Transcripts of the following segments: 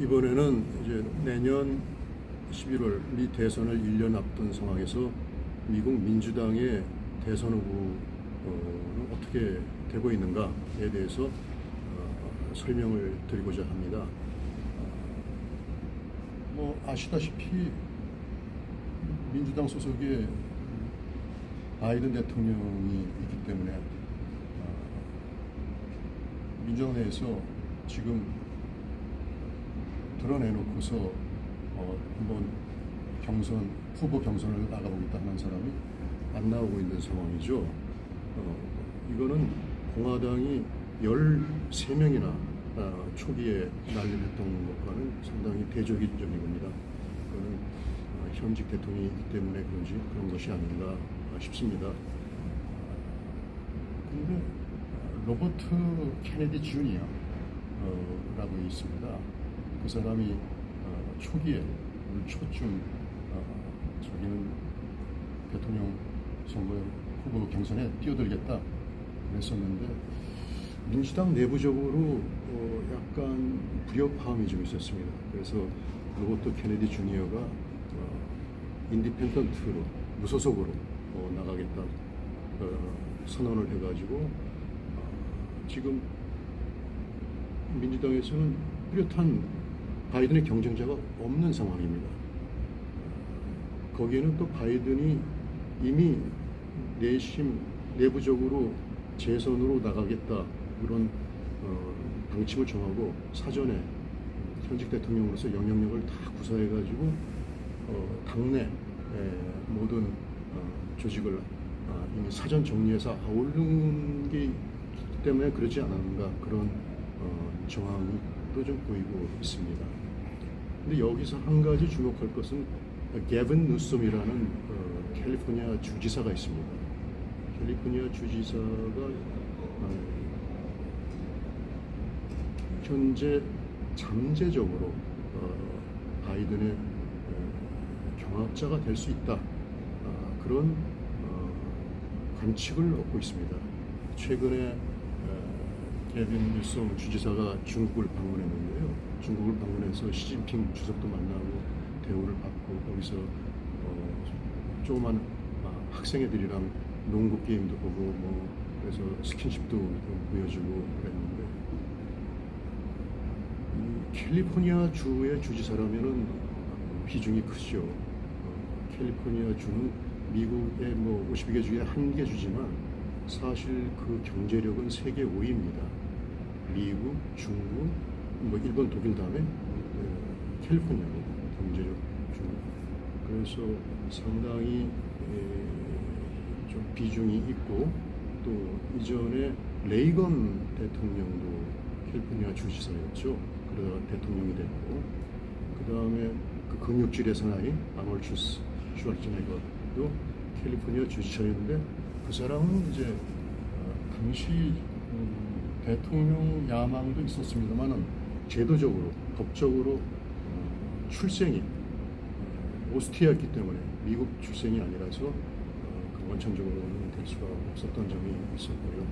이번에는 이제 내년 11월 미 대선을 1년 앞둔 상황에서 미국 민주당의 대선 후보는 어떻게 되고 있는가에 대해서 어, 설명을 드리고자 합니다. 어, 뭐 아시다시피 민주당 소속의 바이든 대통령이 있기 때문에 어, 민주당 내에서 지금 드러내놓고서 어, 한번 경선 후보 경선을 나가보겠다 하는 사람이 안 나오고 있는 상황이죠. 어, 이거는 공화당이 13명이나 아, 초기에 난립했던 것과는 상당히 대조기적인 겁니다. 그거는 어, 현직 대통령이기 때문에 그런지 그런 것이 아닌가 싶습니다. 근데 로버트 케네디 주니어 어, 라고 있습니다. 그 사람이 어, 초기에 올 초쯤 어, 자기는 대통령 선거 후보 경선에 뛰어들겠다 그랬었는데 민주당 내부적으로 어, 약간 불협화음이 좀 있었습니다. 그래서 로버트 케네디 주니어가 어, 인디펜던트로 무소속으로 어, 나가겠다 어, 선언을 해가지고 어, 지금 민주당에서는 뚜렷한 바이든의 경쟁자가 없는 상황입니다. 거기에는 또 바이든이 이미 내심 내부적으로 재선으로 나가겠다 그런 어, 방침을 정하고 사전에 현직 대통령으로서 영향력을 다 구사해가지고 어, 당내 에, 모든 어, 조직을 아, 이미 사전 정리해서 있기 때문에 그러지 않았는가 그런 어, 정황이 또좀 보이고 있습니다. 근데 여기서 한 가지 주목할 것은 게빈 누썸이라는 어, 캘리포니아 주지사가 있습니다. 캘리포니아 주지사가 어, 현재 잠재적으로 어, 바이든의 어, 경합자가 될 수 있다 아, 그런 어, 관측을 얻고 있습니다. 최근에 어, 게빈 뉴섬 주지사가 중국을 방문했는데요. 중국을 방문해서 시진핑 주석도 만나고 대우를 받고 거기서 어, 조그만 아, 학생애들이랑 농구 게임도 보고 뭐 그래서 스킨십도 좀 보여주고 그랬는데 이 캘리포니아 주의 주지사라면은 비중이 크죠. 어, 캘리포니아 주는 미국의 뭐 52개 주의 한개 주지만 사실 그 경제력은 세계 5위입니다. 미국, 중국, 뭐 일본, 독일 다음에 어, 캘리포니아입니다. 경제력 중. 그래서 상당히 에, 좀 비중이 있고 또 이전에 레이건 대통령도 캘리포니아 주지사였죠. 그러다 대통령이 됐고 그 다음에 그 근육질의 사나이 아놀드 슈왈츠네거도 캘리포니아 주지사였는데 그 사람은 이제 어, 당시 음, 대통령 야망도 있었습니다만은 제도적으로 법적으로 어, 출생이 어, 오스트리아였기 때문에 미국 출생이 아니라서 어, 그 원천적으로는 될 수가 없었던 점이 있었고요.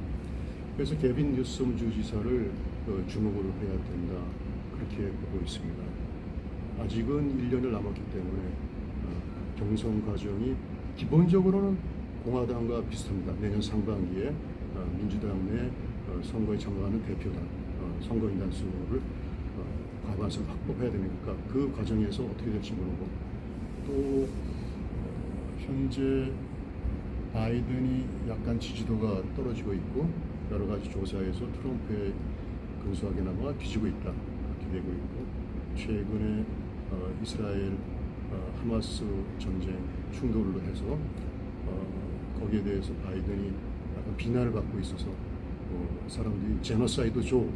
그래서 개빈 뉴섬 주지사를 어, 주목으로 해야 된다 그렇게 보고 있습니다. 아직은 1년을 남았기 때문에 어, 경선 과정이 기본적으로는 공화당과 비슷합니다. 내년 상반기에 어, 민주당 내 어, 선거에 참가하는 대표단, 어, 선거인단 수를 어, 과반수를 확보해야 되니까? 그 과정에서 어떻게 될지 모르고 또 어, 현재 바이든이 약간 지지도가 떨어지고 있고 여러 가지 조사에서 트럼프의 근소하게나마 뒤지고 있다. 되고 있고 최근에 어, 이스라엘 어, 하마스 전쟁 충돌로 해서 어, 거기에 대해서 바이든이 약간 비난을 받고 있어서 어, 사람들이 제노사이드 조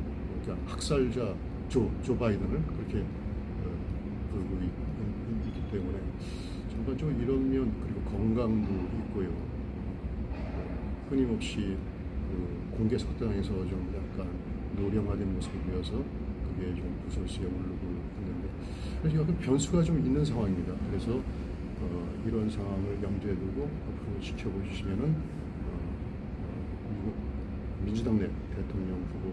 그러니까 학살자 조, 조 바이든을 그렇게 어, 부르고 있, 기 때문에 전반적으로 이런 면 그리고 건강도 있고요. 끊임없이 그 공개 석당에서 좀 약간 노령화된 모습을 보여서 그게 좀 부설수에 오르고 있는데 그래서 약간 변수가 좀 있는 상황입니다. 그래서 어, 이런 상황을 염두에 두고 앞으로 지켜보시면은 민주당 내 대통령 후보에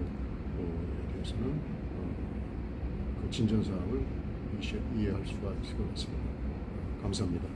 대해서는 어, 그 진전 사항을 이해할 수가 있을 것 같습니다. 감사합니다.